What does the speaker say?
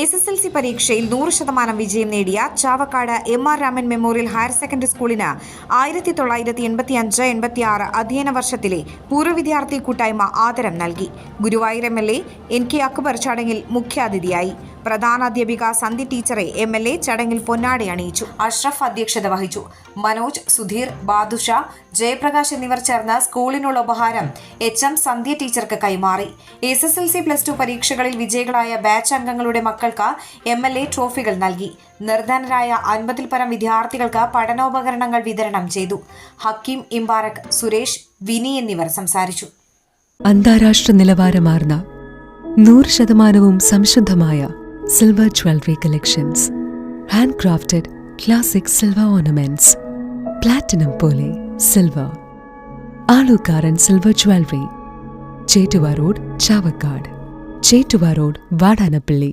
S S L C പരീക്ഷയിൽ നൂറ് ശതമാനം വിജയം നേടിയ Chavakkad M R Raman memorial higher secondary സ്കൂളിന് ആയിരത്തി തൊള്ളായിരത്തി എൺപത്തി അഞ്ച് എൺപത്തി ആറ് അധ്യയന വർഷത്തിലെ പൂർവ വിദ്യാർത്ഥി കൂട്ടായ്മ ആദരം നൽകി. Guruvayur M L N K Akbar ചടങ്ങിൽ മുഖ്യാതിഥിയായി. പ്രധാനാധ്യാപിക സന്ധി ടീച്ചറെ എം എൽ എ ചടങ്ങിൽ പൊന്നാടി അണിയിച്ചു. അഷ്റഫ് അധ്യക്ഷത വഹിച്ചു. മനോജ് സുധീർ ബാദുഷ ജയപ്രകാശ് എന്നിവർ ചേർന്ന് സ്കൂളിനുള്ള ഉപഹാരം എച്ച് എം സന്ധ്യ ടീച്ചർക്ക് കൈമാറി. S S L C plus two പരീക്ഷകളിൽ വിജയികളായ ബാച്ച് അംഗങ്ങളുടെ മക്കൾക്ക് എം എൽ എ ട്രോഫികൾ നൽകി. നിർധനരായ അൻപതിൽ പരം വിദ്യാർത്ഥികൾക്ക് പഠനോപകരണങ്ങൾ വിതരണം ചെയ്തു. ഹക്കീം ഇംബാറക് സുരേഷ് വിനി എന്നിവർ സംസാരിച്ചു. അന്താരാഷ്ട്ര നിലവാരമാർന്ന നൂറ് ശതമാനവും സംശുദ്ധമായ silver jewellery collections handcrafted classic silver ornaments platinum പോലെ silver Alukkaran silver jewellery Chettuva road Chavakkad. Chettuva road Vadanappally.